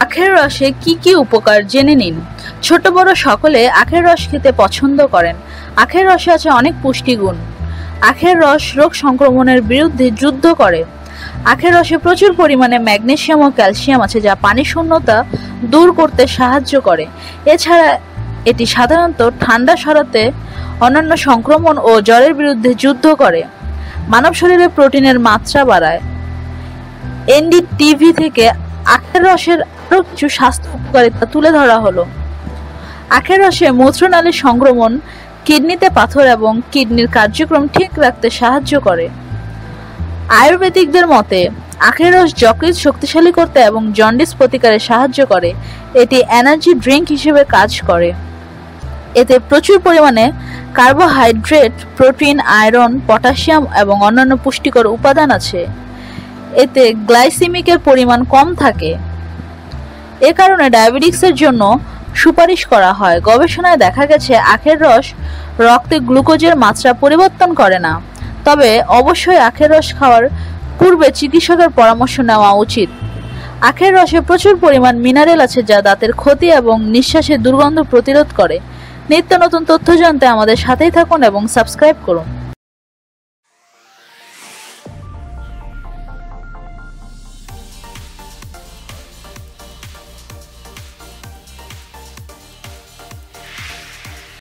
আখের রসে কি কি উপকার জেনে নিন। ছোট বড় সকলে আখের রস খেতে পছন্দ করেন। আখের রসে আছে অনেক পুষ্টিগুণ। আখের রস রোগ সংক্রমণের বিরুদ্ধে যুদ্ধ করে। আখের রসে প্রচুর পরিমাণে ম্যাগনেশিয়াম ও ক্যালসিয়াম আছে যা পানি শূন্যতা দূর করতে সাহায্য করে। এছাড়া এটি সাধারণত ঠান্ডা সরাতে অন্যান্য সংক্রমণ ও জ্বরের বিরুদ্ধে যুদ্ধ করে। মানব শরীরে প্রোটিনের মাত্রা বাড়ায়। এনডিটিভি থেকে আখের রসের আরও কিছু স্বাস্থ্য উপকারিতা তুলে ধরা হলো। আখের রসে মূত্রনালীর সংক্রমণ কিডনিতে পাথর এবং কিডনির কার্যক্রম ঠিক রাখতে সাহায্য করে। আয়ুর্বেদিকদের মতে, আখের রস যকৃৎ শক্তিশালী করতে এবং জন্ডিস প্রতিকারে সাহায্য করে। এটি এনার্জি ড্রিঙ্ক হিসেবে কাজ করে। এতে প্রচুর পরিমাণে কার্বোহাইড্রেট, প্রোটিন, আয়রন, পটাশিয়াম এবং অন্যান্য পুষ্টিকর উপাদান আছে। এতে গ্লাইসেমিকের পরিমাণ কম থাকে। এ কারণে ডায়াবেটিক্সের জন্য সুপারিশ করা হয়। গবেষণায় দেখা গেছে, আখের রস রক্তে গ্লুকোজের মাত্রা পরিবর্তন করে না। তবে অবশ্যই আখের রস খাওয়ার পূর্বে চিকিৎসকের পরামর্শ নেওয়া উচিত। আখের রসে প্রচুর পরিমাণ মিনারেল আছে যা দাঁতের ক্ষতি এবং নিঃশ্বাসের দুর্গন্ধ প্রতিরোধ করে। নিত্য নতুন তথ্য জানতে আমাদের সাথেই থাকুন এবং সাবস্ক্রাইব করুন।